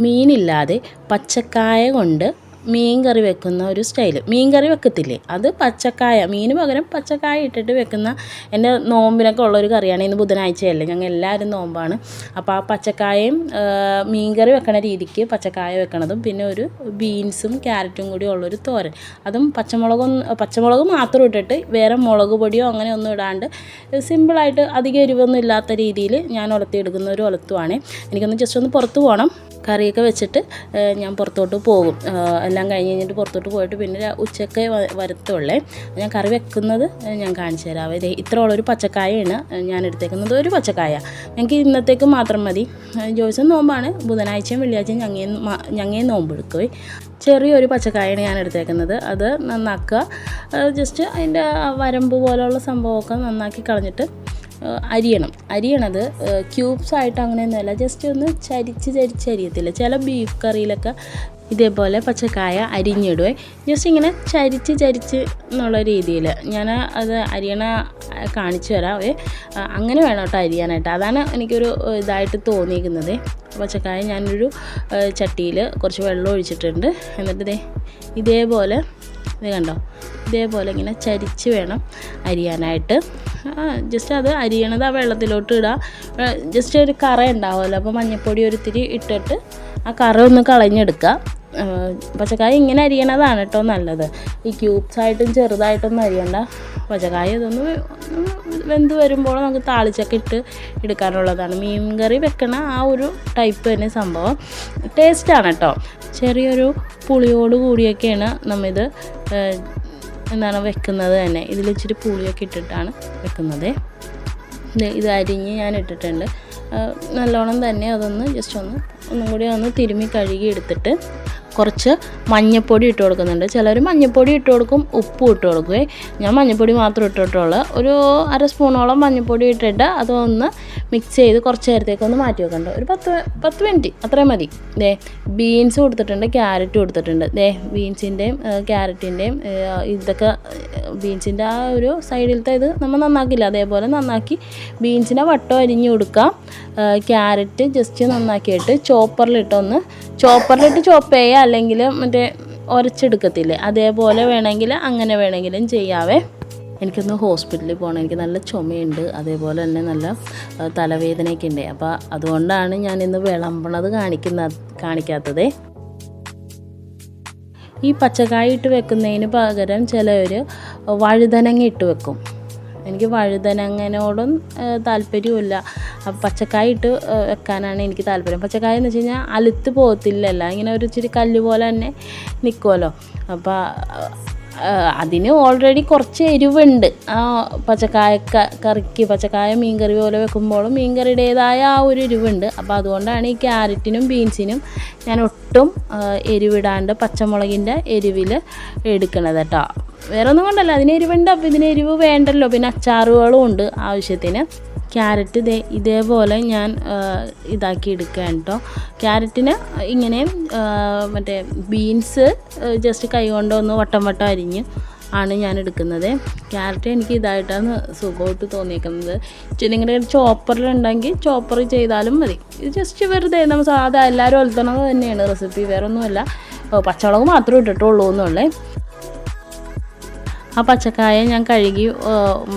മീനില്ലാതെ പച്ചക്കായ കൊണ്ട് മീൻ കറി വെക്കുന്ന ഒരു സ്റ്റൈൽ. മീൻ കറി വെക്കത്തില്ലേ? അത് പച്ചക്കായ മീന് പകരം പച്ചക്കായ ഇട്ടിട്ട് വെക്കുന്ന എന്റെ നോമ്പിനൊക്കെ ഉള്ളൊരു കറിയാണ് ഇന്ന് ബുധനാഴ്ചയല്ലേ. ഞങ്ങൾ എല്ലാവരും നോമ്പാണ്. അപ്പോൾ ആ പച്ചക്കായയും മീൻ കറി വെക്കണ രീതിക്ക് പച്ചക്കായ വെക്കണതും പിന്നെ ഒരു ബീൻസും ക്യാരറ്റും കൂടി ഉള്ളൊരു തോരൻ. അതും പച്ചമുളകും പച്ചമുളക് മാത്രം ഇട്ടിട്ട് വേറെ മുളക് പൊടിയോ അങ്ങനെ ഒന്നും ഇടാണ്ട് സിമ്പിളായിട്ട് അധികം എരിവൊന്നും ഇല്ലാത്ത രീതിയിൽ ഞാൻ ഉലത്തിയെടുക്കുന്ന ഒരു ഉലത്തുവാണ്. എനിക്കൊന്ന് ജസ്റ്റ് ഒന്ന് പുറത്ത് പോകണം. കറിയൊക്കെ വെച്ചിട്ട് ഞാൻ പുറത്തോട്ട് പോകും. എല്ലാം കഴിഞ്ഞ് കഴിഞ്ഞിട്ട് പുറത്തോട്ട് പോയിട്ട് പിന്നെ ഉച്ചയ്ക്ക് വരത്തുള്ളേ. ഞാൻ കറി വെക്കുന്നത് ഞാൻ കാണിച്ചു തരാം. ഇത് ഇത്ര ഉള്ളൊരു പച്ചക്കായയാണ് ഞാൻ എടുത്തേക്കുന്നത്. ഒരു പച്ചക്കായ. ഞങ്ങൾക്ക് ഇന്നത്തേക്ക് മാത്രം മതി. ജോയ്സും നോമ്പാണ്. ബുധനാഴ്ചയും വെള്ളിയാഴ്ചയും ഞങ്ങയും മ- ഞങ്ങയും നോമ്പെടുക്കുവേ ചെറിയൊരു പച്ചക്കായാണ് ഞാൻ എടുത്തേക്കുന്നത്. അത് നന്നാക്കുക. ജസ്റ്റ് അതിന്റെ വരമ്പ് പോലെയുള്ള സംഭവമൊക്കെ നന്നാക്കി കളഞ്ഞിട്ട് അരിയണം. അരിയണത് ക്യൂബ്സ് ആയിട്ട് അങ്ങനെയൊന്നുമല്ല. ജസ്റ്റ് ഒന്ന് ചരിച്ച് ചരിച്ച് അരിയത്തില്ല? ചില ബീഫ് കറിയിലൊക്കെ ഇതേപോലെ പച്ചക്കായ അരിഞ്ഞിടുവേ. ജസ്റ്റ് ഇങ്ങനെ ചരിച്ച് ചരിച്ച് എന്നുള്ള രീതിയിൽ. ഞാൻ അത് അരിയണ കാണിച്ചു തരാവേ ആ, അങ്ങനെ വേണം കേട്ടോ അരിയാനായിട്ട്. അതാണ് എനിക്കൊരു ഇതായിട്ട് തോന്നിയിരിക്കുന്നത്. പച്ചക്കായ ഞാനൊരു ചട്ടിയിൽ കുറച്ച് വെള്ളം ഒഴിച്ചിട്ടുണ്ട്. എന്നിട്ട് ദേ ഇതേപോലെ ഇത് കണ്ടോ? ഇതേപോലെ ഇങ്ങനെ ചരിച്ച് വേണം അരിയാനായിട്ട്. ജസ്റ്റ് അത് അരിയണത് ആ വെള്ളത്തിലോട്ട് ഇടുക ജസ്റ്റ് ഒരു കറ ഉണ്ടാവുമല്ലോ. അപ്പോൾ മഞ്ഞൾപ്പൊടി ഒരിത്തിരി ഇട്ടിട്ട് ആ കറ ഒന്ന് കളഞ്ഞെടുക്കുക പച്ചക്കായ ഇങ്ങനെ അരിയണതാണ് കേട്ടോ നല്ലത്. ഈ ക്യൂബ്സ് ആയിട്ടും ചെറുതായിട്ടൊന്നും അരിയണ്ട. പച്ചക്കായ ഇതൊന്ന് വെന്ത് വരുമ്പോൾ നമുക്ക് താളിച്ചൊക്കെ ഇട്ട് എടുക്കാനുള്ളതാണ്. മീൻ കറി വെക്കണ ആ ഒരു ടൈപ്പ് തന്നെ സംഭവം. ടേസ്റ്റാണ് കേട്ടോ ചെറിയൊരു പുളിയോട് കൂടിയൊക്കെയാണ് നമ്മിത് എന്താണ് വെക്കുന്നത് തന്നെ. ഇതിൽ ഇച്ചിരി പുളിയൊക്കെ ഇട്ടിട്ടാണ് വെക്കുന്നത്. ഇത് അരിഞ്ഞ് ഞാൻ ഇട്ടിട്ടുണ്ട്. നല്ലോണം തന്നെ അതൊന്ന് ജസ്റ്റ് ഒന്ന് ഒന്നും കൂടി ഒന്ന് തിരുമ്മി കഴുകി എടുത്തിട്ട് കുറച്ച് മഞ്ഞപ്പൊടി ഇട്ട് കൊടുക്കുന്നുണ്ട്. ചിലർ മഞ്ഞപ്പൊടി ഇട്ട് കൊടുക്കും ഉപ്പും ഇട്ട് കൊടുക്കുകയും ഞാൻ മഞ്ഞപ്പൊടി മാത്രം ഇട്ടിട്ടുള്ളൂ. ഒരു അര സ്പൂണോളം മഞ്ഞപ്പൊടി ഇട്ടിട്ട് അതൊന്ന് മിക്സ് ചെയ്ത് കുറച്ച് നേരത്തേക്ക് ഒന്ന് മാറ്റി വെക്കണ്ട. ഒരു പത്ത് പത്ത് മിനിറ്റ് അത്രയും മതി. ദേ ബീൻസ് കൊടുത്തിട്ടുണ്ട് ക്യാരറ്റ് കൊടുത്തിട്ടുണ്ട്. ദേ ബീൻസിന്റെയും ക്യാരറ്റിന്റെയും ഇതൊക്കെ ബീൻസിന്റെ ആ ഒരു സൈഡിലത്തെ ഇത് നമ്മൾ നന്നാക്കില്ല. അതേപോലെ നന്നാക്കി ബീൻസിനെ വട്ടം അരിഞ്ഞ് കൊടുക്കാം. ക്യാരറ്റ് ജസ്റ്റ് നന്നാക്കിയിട്ട് ചോപ്പറിലിട്ടൊന്ന് ചോപ്പറിലിട്ട് ചോപ്പ് ചെയ്യുക അല്ലെങ്കിൽ മറ്റേ ഉരച്ചെടുക്കത്തില്ലേ അതേപോലെ വേണമെങ്കിൽ അങ്ങനെ വേണമെങ്കിലും ചെയ്യാവേ. എനിക്കൊന്ന് ഹോസ്പിറ്റലിൽ പോകണം. എനിക്ക് നല്ല ചുമയുണ്ട്. അതേപോലെ തന്നെ നല്ല തലവേദനയൊക്കെ ഉണ്ട്. അപ്പോൾ അതുകൊണ്ടാണ് ഞാൻ ഇന്ന് വിളമ്പണത് കാണിക്കുന്ന കാണിക്കാത്തത്. ഈ പച്ചക്കായ ഇട്ട് വെക്കുന്നതിന് പകരം ചിലവർ വഴുതനങ്ങ ഇട്ട് വെക്കും. എനിക്ക് വഴുതനങ്ങനോടും താല്പര്യമില്ല പച്ചക്കായ ഇട്ട് വെക്കാനാണ് എനിക്ക് താല്പര്യം. പച്ചക്കായ എന്ന് വെച്ച് കഴിഞ്ഞാൽ അലുത്ത് പോകത്തില്ലല്ലോ. ഇങ്ങനെ ഒരു ഇച്ചിരി കല്ല് പോലെ തന്നെ നിൽക്കുമല്ലോ അപ്പോൾ അതിന് ഓൾറെഡി കുറച്ച് എരിവുണ്ട്. ആ പച്ചക്കായ കറിക്ക് പച്ചക്കായ മീൻകറി പോലെ വെക്കുമ്പോഴും മീൻകറിയുടേതായ ആ ഒരു എരിവുണ്ട്. അപ്പോൾ അതുകൊണ്ടാണ് ഈ ക്യാരറ്റിനും ബീൻസിനും ഞാൻ ഒട്ടും എരിവിടാണ്ട് പച്ചമുളകിന്റെ എരിവിൽ എടുക്കണത് കേട്ടോ. വേറെ ഒന്നും കൊണ്ടല്ല അതിന് എരിവുണ്ട്. അപ്പോൾ ഇതിന് എരിവ് വേണ്ടല്ലോ. പിന്നെ അച്ചാറുകളും ഉണ്ട് ആവശ്യത്തിന്. ക്യാരറ്റ് ഇതേ ഇതേപോലെ ഞാൻ ഇതാക്കി എടുക്കുകയാണ് കേട്ടോ. ക്യാരറ്റിന് ഇങ്ങനെ മറ്റേ ബീൻസ് ജസ്റ്റ് കൈ കൊണ്ടൊന്ന് വട്ടം വട്ടം അരിഞ്ഞ് ആണ് ഞാൻ എടുക്കുന്നത്. ക്യാരറ്റ് എനിക്ക് ഇതായിട്ടാണ് സുഖമായിട്ട് തോന്നിയേക്കുന്നത്. നിങ്ങളുടെ ചോപ്പറിലുണ്ടെങ്കിൽ ചോപ്പർ ചെയ്താലും മതി. ഇത് ജസ്റ്റ് വെറുതെ നമ്മൾ സാധാ എല്ലാവരും ഒലത്തണത് തന്നെയാണ് റെസിപ്പി വേറൊന്നുമല്ല. പച്ചമുളക് മാത്രമേ ഇട്ടിട്ടുള്ളൂ എന്നുള്ളേ. ആ പച്ചക്കായ ഞാൻ കഴുകി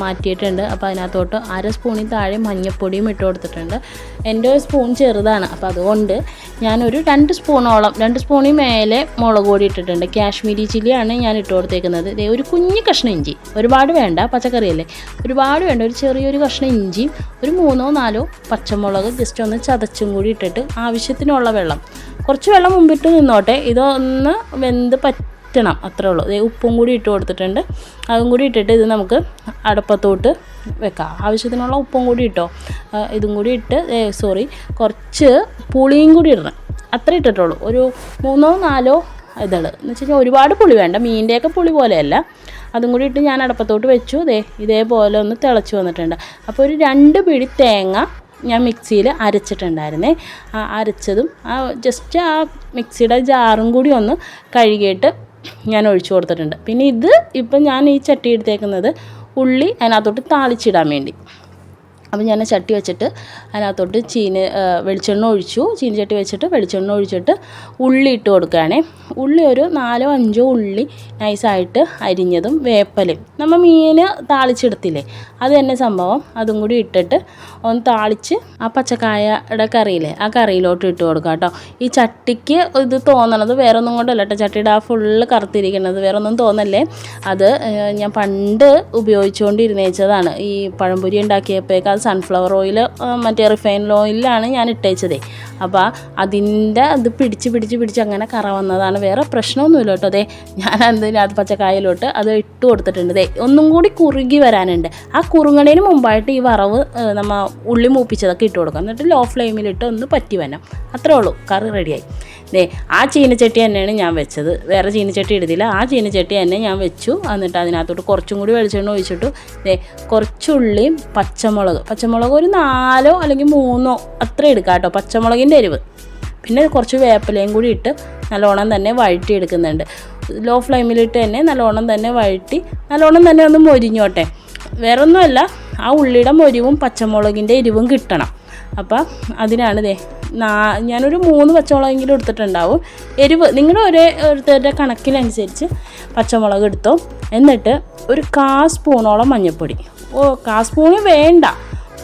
മാറ്റിയിട്ടുണ്ട്. അപ്പോൾ അതിനകത്തോട്ട് അര സ്പൂണിൽ താഴെ മഞ്ഞൾപ്പൊടിയും ഇട്ട് കൊടുത്തിട്ടുണ്ട്. എന്റെ ഒരു സ്പൂൺ ചെറുതാണ് അപ്പോൾ അതുകൊണ്ട് ഞാനൊരു രണ്ട് സ്പൂണോളം രണ്ട് സ്പൂണിൽ മേലെ മുളക് പൊടി ഇട്ടിട്ടുണ്ട്. കാശ്മീരി ചില്ലിയാണ് ഞാൻ ഇട്ട് കൊടുത്തേക്കുന്നത്. ഇതേ ഒരു കുഞ്ഞു കഷ്ണം ഇഞ്ചി. ഒരുപാട് വേണ്ട പച്ചക്കറിയല്ലേ? ഒരുപാട് വേണ്ട ഒരു ചെറിയൊരു കഷ്ണം ഇഞ്ചിയും ഒരു മൂന്നോ നാലോ പച്ചമുളക് ജസ്റ്റ് ഒന്ന് ചതച്ചും കൂടി ഇട്ടിട്ട് ആവശ്യത്തിനുള്ള വെള്ളം. കുറച്ച് വെള്ളം മുമ്പിട്ട് നിന്നോട്ടെ. ഇതൊന്ന് വെന്ത് പറ്റ പറ്റണം അത്രേ ഉള്ളൂ. അതായത് ഉപ്പും കൂടി ഇട്ട് കൊടുത്തിട്ടുണ്ട്. അതും കൂടി ഇട്ടിട്ട് ഇത് നമുക്ക് അടുപ്പത്തോട്ട് വെക്കാം. ആവശ്യത്തിനുള്ള ഉപ്പും കൂടി ഇട്ടോ? ഇതും കൂടി ഇട്ട് സോറി കുറച്ച് പുളിയും കൂടി ഇടണം. അത്ര ഇട്ടിട്ടുള്ളൂ. ഒരു മൂന്നോ നാലോ ഇതൾ. എന്ന് വെച്ച് കഴിഞ്ഞാൽ ഒരുപാട് പുളി വേണ്ട. മീനിന്റെയൊക്കെ പുളി പോലെയല്ല. അതും കൂടി ഇട്ട് ഞാൻ അടുപ്പത്തോട്ട് വെച്ചു. ദേ ഇതേപോലെ ഒന്ന് തിളച്ച് വന്നിട്ടുണ്ട്. അപ്പോൾ ഒരു രണ്ട് പിടി തേങ്ങ ഞാൻ മിക്സിയിൽ അരച്ചിട്ടുണ്ടായിരുന്നേ. അരച്ചതും ആ ജസ്റ്റ് ആ മിക്സിയുടെ ജാറും കൂടി ഒന്ന് കഴുകിയിട്ട് ഞാൻ ഒഴിച്ചു കൊടുത്തിട്ടുണ്ട്. പിന്നെ ഇത് ഇപ്പം ഞാൻ ഈ ചട്ടി എടുത്തേക്കുന്നത് ഉള്ളി അതിനകത്തോട്ട് താളിച്ചിടാൻ വേണ്ടി. അപ്പോൾ ഞാൻ ചട്ടി വെച്ചിട്ട് അതിനകത്തോട്ട് ചീന വെളിച്ചെണ്ണ ഒഴിച്ചു. ചട്ടി വെച്ചിട്ട് വെളിച്ചെണ്ണ ഒഴിച്ചിട്ട് ഉള്ളി ഇട്ട് കൊടുക്കുകയാണേ. ഉള്ളി ഒരു നാലോ അഞ്ചോ ഉള്ളി നൈസായിട്ട് അരിഞ്ഞതും വേപ്പലും. നമ്മൾ മീൻ താളിച്ചെടുത്തില്ലേ? അത് തന്നെ സംഭവം. അതും കൂടി ഇട്ടിട്ട് ഒന്ന് താളിച്ച് ആ പച്ചക്കായയുടെ കറിയില്ലേ ആ കറിയിലോട്ട് ഇട്ട് കൊടുക്കുക കേട്ടോ. ഈ ചട്ടിക്ക് ഇത് തോന്നണത് വേറെ ഒന്നും കൊണ്ടല്ല കേട്ടോ. ചട്ടിയുടെ ആ ഫുള്ള് കറുത്തിരിക്കുന്നത് വേറെ ഒന്നും തോന്നല്ലേ? അത് ഞാൻ പണ്ട് ഉപയോഗിച്ചുകൊണ്ടിരുന്നേച്ചതാണ്. ഈ പഴംപൊരി ഉണ്ടാക്കിയപ്പോഴേക്ക് അത് സൺഫ്ലവർ ഓയിൽ മറ്റേ റിഫൈൻ ഓയിലാണ് ഞാൻ ഇട്ടേച്ചതേ. അപ്പോൾ അതിന്റെ അത് പിടിച്ച് പിടിച്ച് പിടിച്ച് അങ്ങനെ കറ വന്നതാണ്. വേറെ പ്രശ്നമൊന്നുമില്ല കേട്ടോ അതെ ഞാൻ എന്തിനാ അത് പച്ചക്കായലോട്ട് അത് ഇട്ട് കൊടുത്തിട്ടുണ്ട്. ദേ ഒന്നും കൂടി കുറുകി വരാനുണ്ട്. ആ കുറുങ്ങണേന് മുമ്പായിട്ട് ഈ വറവ് നമ്മൾ നമ്മ ഉള്ളി മൂപ്പിച്ചതൊക്കെ ഇട്ട് കൊടുക്കാം. എന്നിട്ട് ലോ ഫ്ലെയിമിലിട്ട് ഒന്ന് പറ്റി വരണം. അത്രേ ഉള്ളൂ. കറി റെഡിയായി ദേ ആ ചീനച്ചട്ടി തന്നെയാണ് ഞാൻ വെച്ചത്. വേറെ ചീനച്ചട്ടി എടുത്തില്ല ആ ചീനച്ചട്ടി തന്നെ ഞാൻ വെച്ചു. എന്നിട്ട് അതിനകത്തോട്ട് കുറച്ചും കൂടി വെളിച്ചെണ്ണ ഒഴിച്ചിട്ടു. ദേ കുറച്ചുള്ളിയും പച്ചമുളക്. പച്ചമുളക് ഒരു നാലോ അല്ലെങ്കിൽ മൂന്നോ അത്ര എടുക്കാം കേട്ടോ. പച്ചമുളകിന്റെ എരിവ്. പിന്നെ കുറച്ച് വേപ്പിലയും കൂടി ഇട്ട് നല്ലോണം തന്നെ വഴറ്റി എടുക്കുന്നുണ്ട് ലോ ഫ്ലെയിമിലിട്ട് തന്നെ നല്ലോണം തന്നെ വഴറ്റി നല്ലോണം തന്നെ ഒന്ന് മൊരിഞ്ഞോട്ടെ. വേറൊന്നുമല്ല ആ ഉള്ളിയുടെ മൊരിവും പച്ചമുളകിന്റെ എരിവും കിട്ടണം. അപ്പം അതിനാണ് ദേ ഞാനൊരു മൂന്ന് പച്ചമുളകെങ്കിലും എടുത്തിട്ടുണ്ടാവും. എരിവ് നിങ്ങളുടെ ഒരേ ഓരോരുത്തരുടെ കണക്കിനനുസരിച്ച് പച്ചമുളക് എടുത്തോ. എന്നിട്ട് ഒരു കാ സ്പൂണോളം മഞ്ഞൾപ്പൊടി. ഓ കാ സ്പൂണ് വേണ്ട.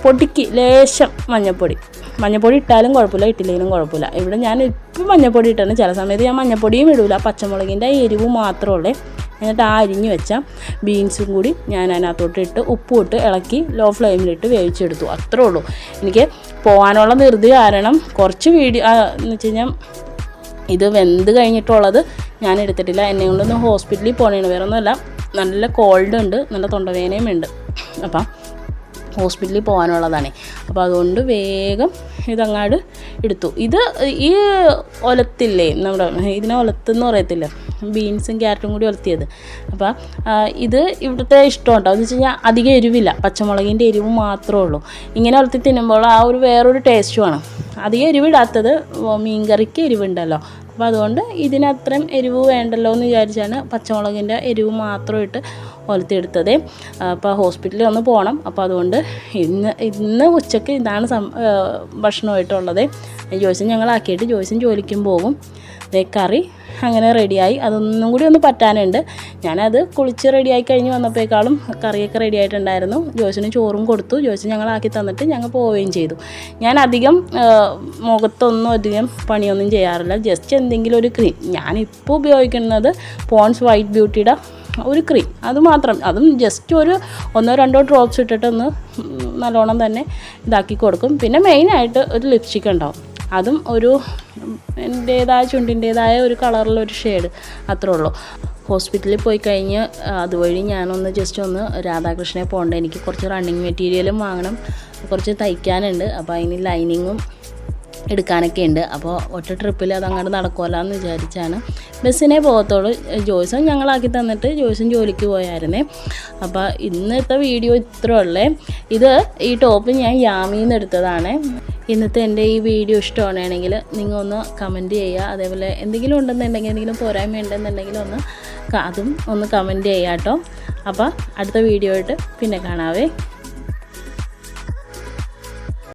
പൊടിക്ക് ലേശം മഞ്ഞൾപ്പൊടി. മഞ്ഞൾപ്പൊടി ഇട്ടാലും കുഴപ്പമില്ല ഇട്ടില്ലെങ്കിലും കുഴപ്പമില്ല. ഇവിടെ ഞാൻ ഇപ്പം മഞ്ഞൾപ്പൊടി ഇട്ടാണ്. ചില സമയത്ത് ഞാൻ മഞ്ഞൾപ്പൊടിയും ഇടൂല. പച്ചമുളകിന്റെ എരിവ് മാത്രമേ ഉള്ളൂ. എന്നിട്ട് ആ അരിഞ്ഞ് വെച്ച ബീൻസും കൂടി ഞാൻ അതിനകത്തോട്ട് ഇട്ട് ഉപ്പും ഇട്ട് ഇളക്കി ലോ ഫ്ലെയിമിലിട്ട് വേവിച്ചെടുത്തു. അത്രേ ഉള്ളൂ. എനിക്ക് പോകാനുള്ള ധൃതി കാരണം കുറച്ച് വീഡിയോ എന്ന് വെച്ച് കഴിഞ്ഞാൽ ഇത് വെന്ത് കഴിഞ്ഞിട്ടുള്ളത് ഞാൻ എടുത്തിട്ടില്ല. എന്നെ കൊണ്ടൊന്ന് ഹോസ്പിറ്റലിൽ പോകണേണ് വേറെ ഒന്നുമല്ല നല്ല കോൾഡ് ഉണ്ട് നല്ല തൊണ്ടവേദനയും ഉണ്ട്. അപ്പം ഹോസ്പിറ്റലിൽ പോകാനുള്ളതാണ് അപ്പോൾ അതുകൊണ്ട് വേഗം ഇതങ്ങാട് എടുത്തു. ഇത് ഈ ഒലത്തില്ലേ നമ്മുടെ ഇതിനെ ഒലത്തെന്ന് പറയത്തില്ല? ബീൻസും ക്യാരറ്റും കൂടി വളർത്തിയത് അപ്പോൾ ഇത് ഇവിടുത്തെ ഇഷ്ടം കേട്ടോ എന്ന് വെച്ച് കഴിഞ്ഞാൽ അധികം എരിവില്ല. പച്ചമുളകിന്റെ എരിവ് മാത്രമേ ഉള്ളൂ. ഇങ്ങനെ വളർത്തി തിന്നുമ്പോൾ ആ ഒരു വേറൊരു വേണം. അധികം എരിവിടാത്തത് മീൻകറിക്ക് എരിവുണ്ടല്ലോ. അപ്പോൾ അതുകൊണ്ട് ഇതിനത്രയും എരിവ് വേണ്ടല്ലോ എന്ന് വിചാരിച്ചാണ് പച്ചമുളകിന്റെ എരിവ് മാത്രം ഇട്ട് ഒലത്തിയെടുത്തത്. അപ്പോൾ ഹോസ്പിറ്റലിൽ ഒന്ന് പോകണം അപ്പോൾ അതുകൊണ്ട് ഇന്ന് ഇന്ന് ഉച്ചയ്ക്ക് ഇതാണ് സം ഭക്ഷണമായിട്ടുള്ളത്. ജോയ്സും ഞങ്ങളാക്കിയിട്ട് ജോയ്സും ജോലിക്കും പോകും. ദേ കറി അങ്ങനെ റെഡിയായി. അതൊന്നും കൂടി ഒന്ന് പറ്റാനുണ്ട്. ഞാനത് കുളിച്ച് റെഡിയായി കഴിഞ്ഞ് വന്നപ്പോഴേക്കാളും കറിയൊക്കെ റെഡി ആയിട്ടുണ്ടായിരുന്നു ജോസിന് ചോറും കൊടുത്തു. ജോസിന് ഞങ്ങളാക്കി തന്നിട്ട് ഞങ്ങൾ പോവുകയും ചെയ്തു. ഞാൻ അധികം മുഖത്തൊന്നും അധികം പണിയൊന്നും ചെയ്യാറില്ല. ജസ്റ്റ് എന്തെങ്കിലും ഒരു ക്രീം. ഞാനിപ്പോൾ ഉപയോഗിക്കുന്നത് പോൺസ് വൈറ്റ് ബ്യൂട്ടിയുടെ ഒരു ക്രീം. അതുമാത്രം അതും ജസ്റ്റ് ഒരു ഒന്നോ രണ്ടോ ഡ്രോപ്സ് ഇട്ടിട്ടൊന്ന് നല്ലോണം തന്നെ ഇതാക്കി കൊടുക്കും. പിന്നെ മെയിനായിട്ട് ഒരു ലിപ്സ്റ്റിക് ഉണ്ടാവും. അതും ഒരു എന്റേതായ ചുണ്ടിന്റേതായ ഒരു കളറുള്ള ഒരു ഷെയ്ഡ് അത്രേ ഉള്ളൂ. ഹോസ്പിറ്റലിൽ പോയി കഴിഞ്ഞ് അതുവഴി ഞാനൊന്ന് ജസ്റ്റ് ഒന്ന് രാധാകൃഷ്ണനെ പോകണ്ട. എനിക്ക് കുറച്ച് റണ്ണിങ് മെറ്റീരിയലും വാങ്ങണം കുറച്ച് തയ്ക്കാനുണ്ട്. അപ്പോൾ അതിന് ലൈനിങ്ങും എടുക്കാനൊക്കെ ഉണ്ട്. അപ്പോൾ ഒറ്റ ട്രിപ്പിൽ അതങ്ങോട്ട് നടക്കുമല്ലോ എന്ന് വിചാരിച്ചാണ് ബസ്സിനെ പോകത്തുള്ളൂ. ജോയ്സും ഞങ്ങളാക്കി തന്നിട്ട് ജോയ്സും ജോലിക്ക് പോയായിരുന്നേ. അപ്പോൾ ഇന്നത്തെ വീഡിയോ ഇത്ര ഉള്ളേ. ഇത് ഈ ടോപ്പ് ഞാൻ യാമിന്ന് എടുത്തതാണ്. ഇന്നത്തെ എന്റെ ഈ വീഡിയോ ഇഷ്ടമാണെങ്കിൽ നിങ്ങൾ ഒന്ന് കമന്റ് ചെയ്യുക. അതേപോലെ എന്തെങ്കിലും ഉണ്ടെന്നുണ്ടെങ്കിൽ എന്തെങ്കിലും പോരായ്മ ഉണ്ടെന്നുണ്ടെങ്കിൽ ഒന്ന് അതും ഒന്ന് കമന്റ് ചെയ്യാം കേട്ടോ. അപ്പോൾ അടുത്ത വീഡിയോ ആയിട്ട് പിന്നെ കാണാവേ.